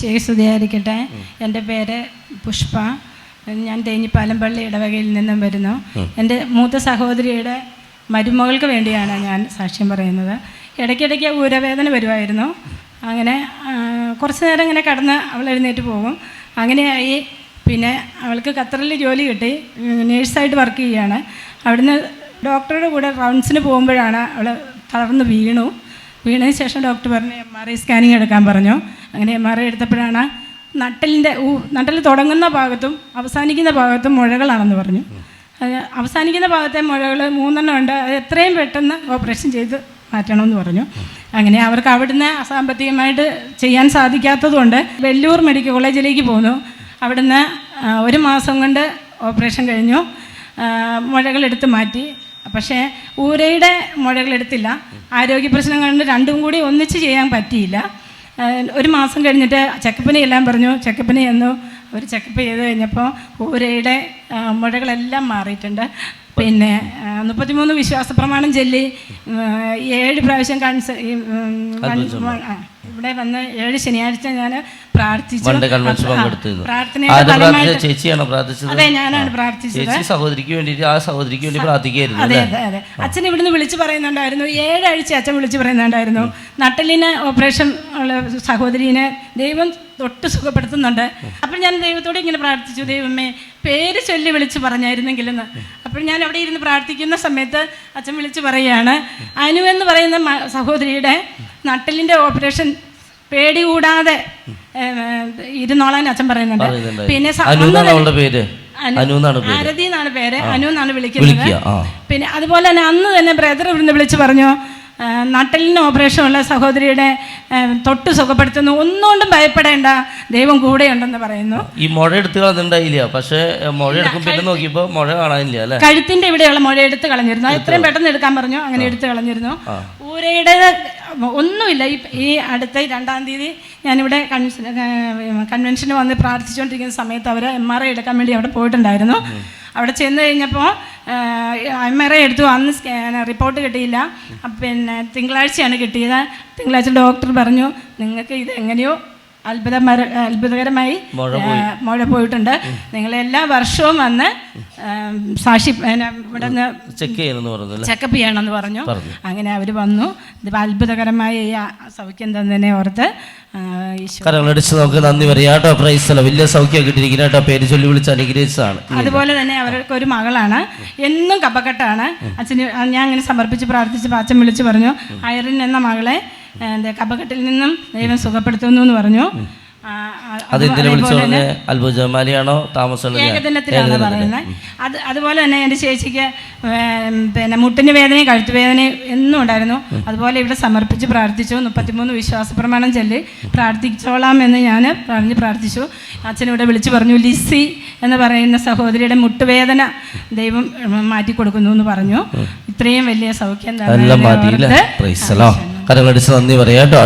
ശരി സ്തുതിയായിരിക്കട്ടെ എന്റെ പേര് പുഷ്പ. ഞാൻ തേഞ്ഞിപ്പാലം പള്ളി ഇടവകയിൽ നിന്നും വരുന്നു. എന്റെ മൂത്ത സഹോദരിയുടെ മരുമകൾക്ക് വേണ്ടിയാണ് ഞാൻ സാക്ഷ്യം പറയുന്നത്. ഇടയ്ക്കിടയ്ക്ക് ഊരവേദന വരുമായിരുന്നു. അങ്ങനെ കുറച്ച് നേരം ഇങ്ങനെ കടന്ന് അവൾ എഴുന്നേറ്റ് പോകും. അങ്ങനെയായി പിന്നെ അവൾക്ക് ഖത്തറിൽ ജോലി കിട്ടി. നേഴ്സായിട്ട് വർക്ക് ചെയ്യുകയാണ് അവിടുന്ന് ഡോക്ടറുടെ കൂടെ റൗണ്ട്സിന് പോകുമ്പോഴാണ് അവൾ തളർന്ന് വീണു. വീണതിന് ശേഷം ഡോക്ടർ പറഞ്ഞു എം ആർ ഐ സ്കാനിങ് എടുക്കാൻ പറഞ്ഞു. അങ്ങനെ എം ആർ ഐ എടുത്തപ്പോഴാണ് നട്ടലിന്റെ ഊ നട്ടൽ തുടങ്ങുന്ന ഭാഗത്തും അവസാനിക്കുന്ന ഭാഗത്തും മുഴകളാണെന്ന് പറഞ്ഞു. അവസാനിക്കുന്ന ഭാഗത്തെ മുഴകൾ മൂന്നെണ്ണം ഉണ്ട്. അത് എത്രയും പെട്ടെന്ന് ഓപ്പറേഷൻ ചെയ്ത് മാറ്റണമെന്ന് പറഞ്ഞു. അങ്ങനെ അവർക്ക് അവിടുന്ന് അസാമ്പത്തികമായിട്ട് ചെയ്യാൻ സാധിക്കാത്തതുകൊണ്ട് വെല്ലൂർ മെഡിക്കൽ കോളേജിലേക്ക് പോന്നു. അവിടുന്ന് ഒരു മാസം കൊണ്ട് ഓപ്പറേഷൻ കഴിഞ്ഞു. മുഴകളെടുത്ത് മാറ്റി. പക്ഷേ ഊരയുടെ മുഴകളെടുത്തില്ല ആരോഗ്യ പ്രശ്നം കണ്ട് രണ്ടും കൂടി ഒന്നിച്ച് ചെയ്യാൻ പറ്റിയില്ല. ഒരു മാസം കഴിഞ്ഞിട്ട് ചെക്കപ്പിനെ എല്ലാം പറഞ്ഞു. ചെക്കപ്പിനെ ചെന്നു അവർ ചെക്കപ്പ് ചെയ്ത് കഴിഞ്ഞപ്പോൾ ഊരയുടെ മുഴകളെല്ലാം മാറിയിട്ടുണ്ട്. പിന്നെ മുപ്പത്തിമൂന്ന് വിശ്വാസ പ്രമാണം ചൊല്ലി ഏഴ് പ്രാവശ്യം കൺസ ഇവിടെ വന്ന് ഏഴ് ശനിയാഴ്ച ഞാൻ പ്രാർത്ഥിച്ചു. ചേച്ചിയാണോ പ്രാർത്ഥിച്ചത്? അതെ ഞാനാണ് പ്രാർത്ഥിച്ചത്. സഹോദരിക്ക് വേണ്ടിയിട്ട് ആ സഹോദരിക്ക് വേണ്ടി പ്രാർത്ഥിക്കായിരുന്നു അതെ അതെ അതെ. അച്ഛൻ ഇവിടുന്ന് വിളിച്ചു പറയുന്നുണ്ടായിരുന്നു. ഏഴാഴ്ച അച്ഛൻ വിളിച്ചു പറയുന്നുണ്ടായിരുന്നു. നട്ടലിന് ഓപ്പറേഷൻ ഉള്ള സഹോദരീനെ ദൈവം തൊട്ട് സുഖപ്പെടുത്തുന്നുണ്ട്. അപ്പോൾ ഞാൻ ദൈവത്തോട് ഇങ്ങനെ പ്രാർത്ഥിച്ചു ദൈവമേ പേര് ചൊല്ലി വിളിച്ച് പറഞ്ഞായിരുന്നെങ്കിലെന്ന്. അപ്പോൾ ഞാൻ അവിടെ ഇരുന്ന് പ്രാർത്ഥിക്കുന്ന സമയത്ത് അച്ഛൻ വിളിച്ച് പറയുകയാണ് അനു എന്ന് പറയുന്ന സഹോദരിയുടെ നട്ടലിന്റെ ഓപ്പറേഷൻ പേടി കൂടാതെ ഇരുന്നോളാൻ അച്ഛൻ പറയുന്നുണ്ട്. പിന്നെ അനു അന്ന് എന്നാണ് പേര്? അനു. എന്നാണ് പേര്? അനു വിളിക്കുന്നത്. പിന്നെ അതുപോലെ തന്നെ അന്ന് തന്നെ ബ്രദർ ഇവിടുന്ന് വിളിച്ച് പറഞ്ഞു നട്ടലിന് ഓപ്പറേഷൻ ഉള്ള സഹോദരിയുടെ തൊട്ട് സുഖപ്പെടുത്തുന്നു. ഒന്നുകൊണ്ടും ഭയപ്പെടേണ്ട. ദൈവം കൂടെയുണ്ടെന്ന് പറയുന്നു. ഈ മുഴ എടുത്ത് കളഞ്ഞിട്ടുണ്ടായില്ല. പക്ഷേ മുഴ എടുക്കും പിന്നെ നോക്കിയപ്പോൾ മുഴ കാണാനില്ല അല്ലേ? കഴുത്തിന്റെ ഇവിടെയുള്ള മുഴ എടുത്ത് കളഞ്ഞിരുന്നു. അത് എത്രയും പെട്ടെന്ന് എടുക്കാൻ പറഞ്ഞു. അങ്ങനെ എടുത്ത് കളഞ്ഞിരുന്നു. ഊരയുടെ ഒന്നുമില്ല. ഈ ഈ അടുത്ത രണ്ടാം തീയതി ഞാനിവിടെ കൺവെൻഷൻ കൺവെൻഷന് വന്ന് പ്രാർത്ഥിച്ചുകൊണ്ടിരിക്കുന്ന സമയത്ത് അവർ എം ആർ ഐ എടുക്കാൻ വേണ്ടി അവിടെ പോയിട്ടുണ്ടായിരുന്നു. അവിടെ ചെന്ന് കഴിഞ്ഞപ്പോൾ എം ആർ ഐ എടുത്തു. അന്ന് റിപ്പോർട്ട് കിട്ടിയില്ല. പിന്നെ തിങ്കളാഴ്ചയാണ് കിട്ടിയത്. തിങ്കളാഴ്ച ഡോക്ടർ പറഞ്ഞു നിങ്ങൾക്ക് ഇത് എങ്ങനെയോ അത്ഭുതമര അത്ഭുതകരമായി മുഴ പോയിട്ടുണ്ട്. നിങ്ങൾ എല്ലാ വർഷവും വന്ന് സാക്ഷി ഇവിടെ ചെക്കപ്പ് ചെയ്യണമെന്ന് പറഞ്ഞു. അങ്ങനെ അവർ വന്നു. ഇത് അത്ഭുതകരമായ ഈ സൗഖ്യം തന്നെ ഓർത്ത് ഈശോ. കരങ്ങളടിച്ച് നമുക്ക് നന്ദി പ്രൈസ് വലിയ സൗഖ്യം കിട്ടിയിരിക്കുന്ന കേട്ടോ. പേര് ചൊല്ലി വിളിച്ച് അനുഗ്രഹിച്ചതാണ്. അതുപോലെ തന്നെ അവർക്ക് ഒരു മകളാണ്. എന്നും കപ്പക്കെട്ടാണ് അച്ഛന് ഞാൻ അങ്ങനെ സമർപ്പിച്ച് പ്രാർത്ഥിച്ച് അച്ഛൻ വിളിച്ചു പറഞ്ഞു ഐറിൻ എന്ന മകളെ കപ്പക്കെട്ടിൽ നിന്നും ദൈവം സുഖപ്പെടുത്തുന്നു എന്ന് പറഞ്ഞു. അത് അത് എന്തിനെ വിളിച്ചു അതേപോലെ പറഞ്ഞ അത്ഭുത ജമാലിയാണോ ഏകദിനത്തിലാണ് പറയുന്നത്. അത് അതുപോലെ തന്നെ എന്റെ ചേച്ചിക്ക് പിന്നെ മുട്ടിന് വേദനയും കഴുത്ത് വേദനയും എന്നും ഉണ്ടായിരുന്നു. അതുപോലെ ഇവിടെ സമർപ്പിച്ച് പ്രാർത്ഥിച്ചു. മുപ്പത്തിമൂന്ന് വിശ്വാസ പ്രമാണം ചൊല്ലി പ്രാർത്ഥിച്ചോളാം എന്ന് ഞാൻ പറഞ്ഞ് പ്രാർത്ഥിച്ചു. അച്ഛനിവിടെ വിളിച്ചു പറഞ്ഞു ലിസി എന്ന് പറയുന്ന സഹോദരിയുടെ മുട്ടുവേദന ദൈവം മാറ്റി കൊടുക്കുന്നു എന്ന് പറഞ്ഞു. ഇത്രയും വലിയ സൗഖ്യം തന്നെ കരങ്ങളടിച്ച് നന്ദി പറയാം കേട്ടോ.